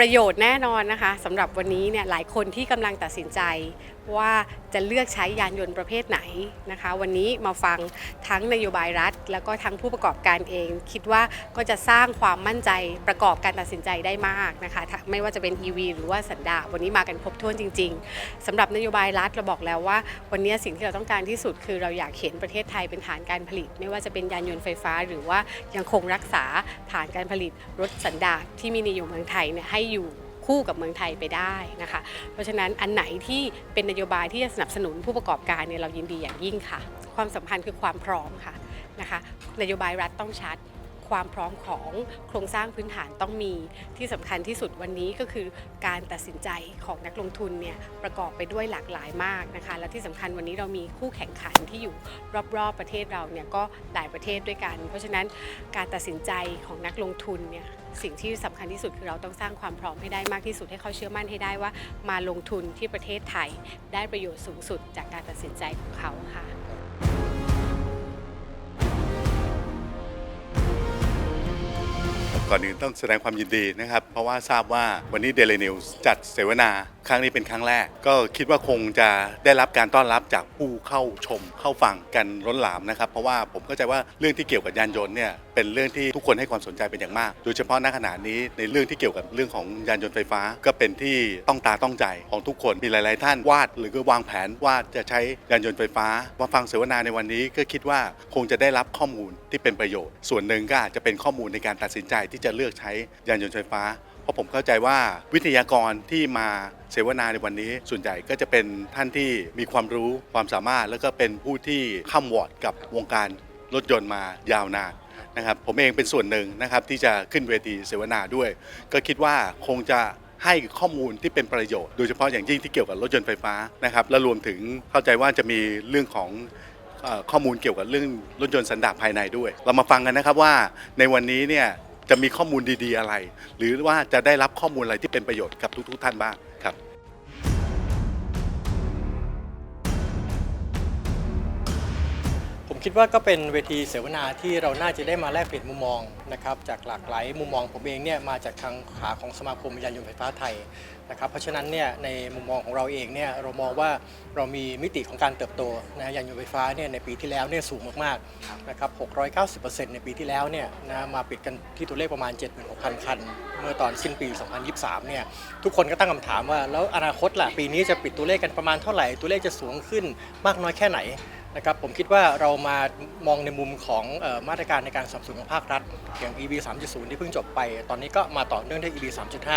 ประโยชน์แน่นอนนะคะสำหรับวันนี้เนี่ยหลายคนที่กำลังตัดสินใจว่าจะเลือกใช้ยานยนต์ประเภทไหนนะคะ วันนี้มาฟังทั้งนโยบายรัฐ แล้วก็ทั้งผู้ประกอบการเอง คิดว่าก็จะสร้างความมั่นใจประกอบการตัดสินใจได้มากนะคะ ไม่ว่าจะเป็น EV หรือว่าสันดาปวันนี้มากันครบถ้วนจริง ๆสำหรับนโยบายรัฐเราบอกแล้วว่า วันนี้สิ่งที่เราต้องการที่สุดคือเราอยากเห็นประเทศไทยเป็นฐานการผลิต ไม่ว่าจะเป็นยานยนต์ไฟฟ้า หรือว่ายังคงรักษาฐานการผลิตรถสันดาปที่มีในอยู่เมืองไทยเนี่ยให้อยู่ คู่กับเมืองไทยไปได้นะคะ เพราะฉะนั้นอันไหนที่เป็นนโยบายที่จะสนับสนุนผู้ประกอบการเนี่ยเรายินดีอย่างยิ่งค่ะ ความสัมพันธ์คือความพร้อมค่ะนะคะนโยบายรัฐต้องชัด ความพร้อมของโครงสร้างพื้นฐานต้องมีที่สำคัญที่สุดวันนี้ก็คือการตัดสินใจของนักลงทุนเนี่ยประกอบไปด้วยหลากหลายมากนะคะ และที่สำคัญวันนี้เรามีคู่แข่งขันที่อยู่รอบๆประเทศเราเนี่ยก็หลายประเทศด้วยกัน เพราะฉะนั้นการตัดสินใจของนักลงทุนเนี่ยสิ่งที่สำคัญที่สุดคือเราต้องสร้างความพร้อมให้ได้มากที่สุดให้เขาเชื่อมั่นให้ได้ว่า มาลงทุนที่ประเทศไทย ได้ประโยชน์สูงสุดจากการตัดสินใจของเขาค่ะ ก่อนอื่นต้องแสดงความยินดีนะครับ เพราะว่าทราบว่าวันนี้ Daily News จัดเสวนาครั้งนี้เป็นครั้งแรก ก็คิดว่าคงจะได้รับการต้อนรับจากผู้เข้าชมเข้าฟังกันล้นหลามนะครับ เพราะว่าผมเข้าใจว่าเรื่องที่เกี่ยวกับยานยนต์เนี่ยเป็นเรื่องที่ทุกคนให้ความสนใจเป็นอย่างมาก โดยเฉพาะณขณะนี้ในเรื่องที่เกี่ยวกับเรื่องของยานยนต์ไฟฟ้า ก็เป็นที่ต้องตาต้องใจของทุกคนมีหลาย ๆ ท่านวาด หรือก็วางแผนว่าจะใช้ยานยนต์ไฟฟ้ามาฟังเสวนาในวันนี้ก็คิดว่าคงจะได้รับข้อมูลที่เป็นประโยชน์ ส่วนหนึ่งก็อาจจะเป็นข้อมูลในการตัดสินใจที่จะเลือกใช้ยานยนต์ไฟฟ้า ราะผมเข้าใจว่าวิทยากรที่มาเสวนาในวันนี้ ส่วนใหญ่ก็จะเป็นท่านที่มีความรู้ความสามารถ แล้วก็เป็นผู้ที่ข้ามวอร์ดกับวงการรถยนต์มายาวนานนะครับผมเองเป็นส่วนหนึ่งนะครับที่จะขึ้นเวทีเสวนาด้วย ก็คิดว่าคงจะให้ข้อมูลที่เป็นประโยชน์โดยเฉพาะอย่างยิ่งที่เกี่ยวกับรถยนต์ไฟฟ้านะครับและรวมถึงเข้าใจว่าจะมีเรื่องของข้อมูลเกี่ยวกับเรื่องรถยนต์สันดาปภายในด้วย เรามาฟังกันนะครับว่าในวันนี้เนี่ย จะมีข้อมูลดีๆอะไร หรือว่าจะได้รับข้อมูลอะไรที่เป็นประโยชน์กับทุกๆท่านบ้างครับผมคิดว่าก็เป็นเวทีเสวนาที่เราน่าจะได้มาแลกเปลี่ยนมุมมองนะครับจากหลากหลายมุมมองผมเองเนี่ยมาจากทางขาของสมาคมยานยนต์ไฟฟ้าไทย นะครับเพราะฉะนั้นเนี่ยในมุมมองของเราเองเนี่ยเรามองว่าเรามีมิติของการเติบโตนะยานยนต์ไฟฟ้าเนี่ยในปีที่แล้วเนี่ยสูงมากๆนะครับ690%ในปีที่แล้วเนี่ยนะมาปิดกันที่ตัวเลขประมาณ 76,000 คัน เมื่อตอนสิ้นปี 2023 เนี่ยทุกคนก็ตั้งคำถามว่าแล้วอนาคตล่ะปีนี้จะปิดตัวเลขกันประมาณเท่าไหร่ตัวเลขจะสูงขึ้นมากน้อยแค่ไหน นะครับผมคิดว่าเรามามองในมุมของมาตรการในการสนับสนุนของภาครัฐ อย่าง EV 3.0 ที่เพิ่งจบไป ตอนนี้ก็มาต่อเนื่องด้วย EV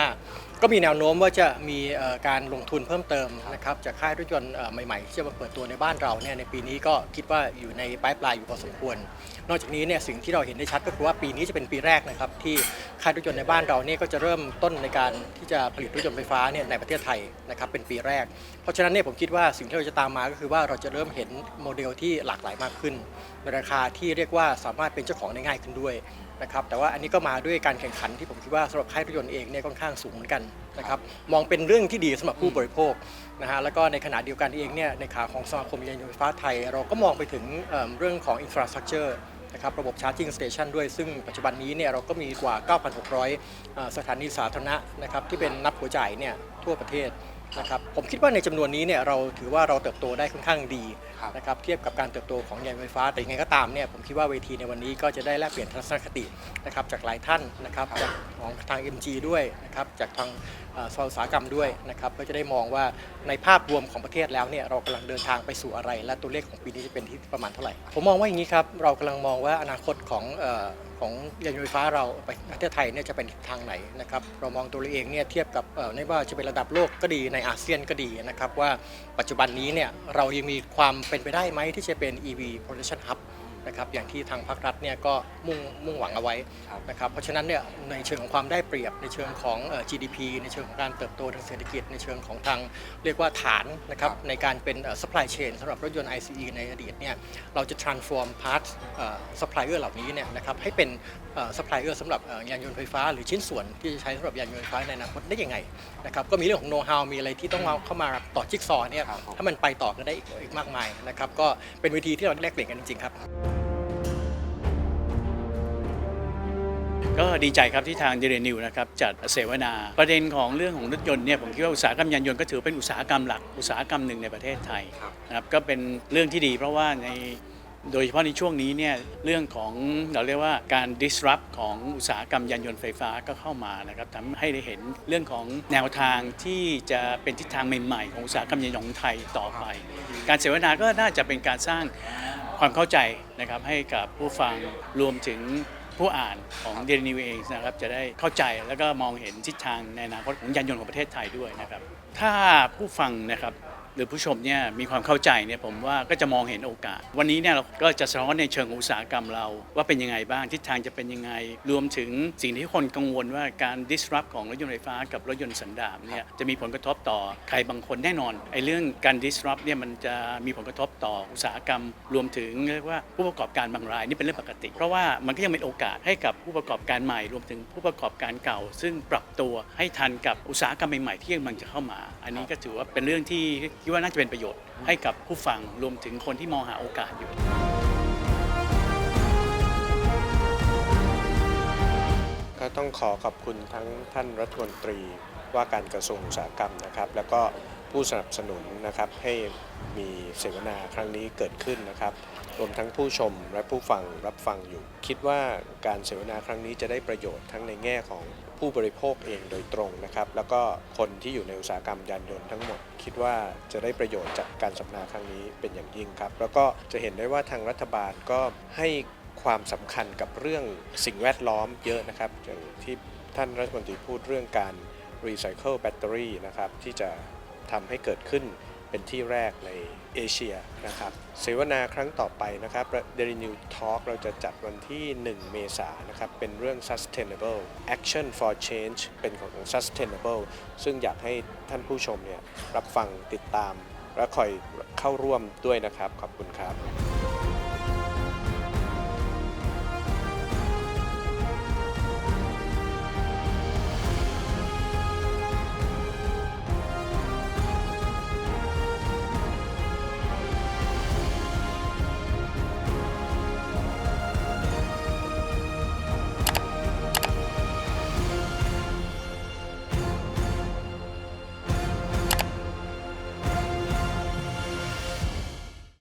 3.5 ก็มีแนวโน้มว่าจะมีการลงทุนเพิ่มเติมนะครับจากค่ายรถยนต์ใหม่ๆ ที่จะมาเปิดตัวในบ้านเราเนี่ยในปีนี้ก็คิดว่าอยู่ในปลายปลายอยู่พอสมควร นอกจากนี้เนี่ยสิ่งที่เราเห็นได้ชัดก็คือว่าปีนี้จะเป็นปีแรกนะครับที่ค่ายรถยนต์ในบ้านเราเนี่ยก็จะเริ่มต้นในการที่จะผลิตรถยนต์ไฟฟ้าเนี่ยในประเทศไทยนะครับเป็นปีแรก เพราะฉะนั้นเนี่ยผมคิดว่าสิ่งที่เราจะตามมาก็คือว่าเราจะเริ่มเห็นโมเดลที่หลากหลายมากขึ้นในราคาที่เรียกว่าสามารถเป็นเจ้าของได้ง่ายขึ้นด้วยนะครับแต่ว่าอันนี้ก็มาด้วยการแข่งขันที่ผมคิดว่าสำหรับค่ายรถยนต์เองเนี่ยค่อนข้างสูงเหมือนกันนะครับมองเป็นเรื่องที่ดีสำหรับผู้บริโภคนะฮะแล้วก็ในขณะเดียวกันเองเนี่ยในขาของสมาคมยานยนต์ไฟฟ้าไทย เราก็มองไปถึงเอิ่มเรื่องของอินฟราสตรักเจอร์นะครับระบบ Charging Station ด้วยซึ่งปัจจุบันนี้เนี่ยเราก็มีกว่า 9,600เอ่อสถานีสาธารณะนะครับที่เป็นนับหัวจ่ายเนี่ยทั่วประเทศ นะครับผมคิดว่าในจำนวนนี้เนี่ยเราถือว่าเราเติบโตได้ค่อนข้างดีนะครับเทียบกับการเติบโตของยานไฟฟ้าแต่ยังไงก็ตามเนี่ยผมคิดว่าเวทีในวันนี้ก็จะได้แลกเปลี่ยนทัศนคตินะครับจากหลายท่านนะครับจากของทาง MG ด้วยนะครับจากทางเอ่ออุตสาหกรรมด้วยนะครับก็จะได้มองว่าในภาพรวมของประเทศแล้วเนี่ยเรากำลังเดินทางไปสู่อะไร และตัวเลขของปีนี้จะเป็นที่ประมาณเท่าไหร่ ผมมองว่าอย่างนี้ครับเรากำลังมองว่าอนาคตของเอ่อ ของยานยนต์ไฟฟ้าเราไปประเทศไทยเนี่ยจะเป็นทางไหนนะครับเรามองตัวเราเองเนี่ยเทียบกับเอ่อไม่ว่าจะเป็นระดับโลกก็ดีในอาเซียนก็ดีนะครับว่าปัจจุบันนี้เนี่ยเรายังมีความเป็นไปได้ไหมที่จะเป็น EV Production Hub นะครับอย่างที่ทางภาครัฐเนี่ยก็มุ่งมุ่งหวังเอาไว้นะครับเพราะฉะนั้นเนี่ยในเชิงของความได้เปรียบในเชิงของเอ่อ GDP ในเชิงของการเติบโตทางเศรษฐกิจ ในเชิงของทางเรียกว่าฐานนะครับในการเป็นเอ่อ supply chain สำหรับรถยนต์ ICE ในอดีตเนี่ยเราจะ transform part เอ่อ supplier เหล่านี้เนี่ยนะครับให้เป็นเอ่อ supplier สำหรับเอ่อยานยนต์ไฟฟ้า หรือชิ้นส่วนที่จะใช้สำหรับยานยนต์ไฟฟ้าในอนาคตได้ยังไงนะครับก็มีเรื่องของ know how มีอะไรที่ต้องเอาเข้ามาต่อจิ๊กซอว์เนี่ยถ้ามันไปต่อกันได้อีกอีกมากมายนะครับก็เป็นเวทีที่เราได้แลกเปลี่ยนกันจริงๆครับ ก็ดีใจครับที่ทางเดเรนิวนะครับจัดเสวนา ประเด็นของเรื่องของรถยนต์เนี่ยผมคิดว่าอุตสาหกรรมยานยนต์ก็ถือเป็นอุตสาหกรรมหลักอุตสาหกรรมหนึ่งในประเทศไทยนะครับก็เป็นเรื่องที่ดีเพราะว่าในโดยเฉพาะในช่วงนี้เนี่ยเรื่องของเราเรียกว่าการ disrupt ของอุตสาหกรรมยานยนต์ไฟฟ้าก็เข้ามานะครับทำให้ได้เห็นเรื่องของแนวทางที่จะเป็นทิศทางใหม่ๆ ของอุตสาหกรรมยานยนต์ของไทยต่อไป การเสวนาก็น่าจะเป็นการสร้างความเข้าใจนะครับให้กับผู้ฟังรวมถึง ผู้อ่านของเดลินิวเองนะครับจะได้เข้าใจแล้วก็มองเห็นทิศทางในอนาคตของยานยนต์ของประเทศไทยด้วยนะครับถ้าผู้ฟังนะครับ หรือผู้ชมเนี่ยมีความเข้าใจเนี่ยผมว่าก็จะมองเห็นโอกาส วันนี้เนี่ยเราก็จะสะท้อนในเชิงองอุตสาหกรรมเรา ว่าเป็นยังไงบ้างทิศทางจะเป็นยังไง รวมถึงสิ่งที่คนกังวลว่าการ disrupt ของรถยนต์ไฟฟ้ากับรถยนต์สันดาปเนี่ยจะมีผลกระทบต่อใครบางคนแน่นอนไอ้เรื่องการ disrupt เนี่ยมันจะมีผลกระทบต่ออุตสาหกรรม รวมถึงเรียกว่าผู้ประกอบการบางรายนี่เป็นเรื่องปกติ เพราะว่ามันก็ยังเป็นโอกาสให้กับผู้ประกอบการใหม่ รวมถึงผู้ประกอบการเก่า ซึ่งปรับตัวให้ทันกับอุตสาหกรรมใหม่ๆที่กำลังจะเข้ามา อันนี้ก็ถือว่าเป็นเรื่องที่คิดว่าน่าจะเป็นประโยชน์ให้กับผู้ฟังรวมถึงคนที่มองหาโอกาสอยู่ ก็ต้องขอขอบคุณทั้งท่านรัฐมนตรีว่าการกระทรวงอุตสาหกรรมนะครับ แล้วก็ผู้สนับสนุนนะครับให้มีเสวนาครั้งนี้เกิดขึ้นนะครับ รวมทั้งผู้ชมและผู้ฟังรับฟังอยู่ คิดว่าการเสวนาครั้งนี้จะได้ประโยชน์ทั้งในแง่ของ ผู้บริโภคเองโดยตรงนะครับ แล้วก็คนที่อยู่ในอุตสาหกรรมยานยนต์ทั้งหมด คิดว่าจะได้ประโยชน์จากการสัมมนาครั้งนี้เป็นอย่างยิ่งครับ แล้วก็จะเห็นได้ว่าทางรัฐบาลก็ให้ความสำคัญกับเรื่องสิ่งแวดล้อมเยอะนะครับอย่างที่ท่านรัฐมนตรีพูดเรื่องการรีไซเคิลแบตเตอรี่นะครับที่จะทำให้เกิดขึ้น เป็นที่แรกในเอเชียนะครับเสวนาครั้งต่อไปนะครับ The Renew Talk เราจะจัดวันที่ 1 เมษายนนะครับ เป็นเรื่อง sustainable action for change เป็นของ sustainable ซึ่งอยากให้ท่านผู้ชมเนี่ยรับฟังติดตาม และคอยเข้าร่วมด้วยนะครับ ขอบคุณครับ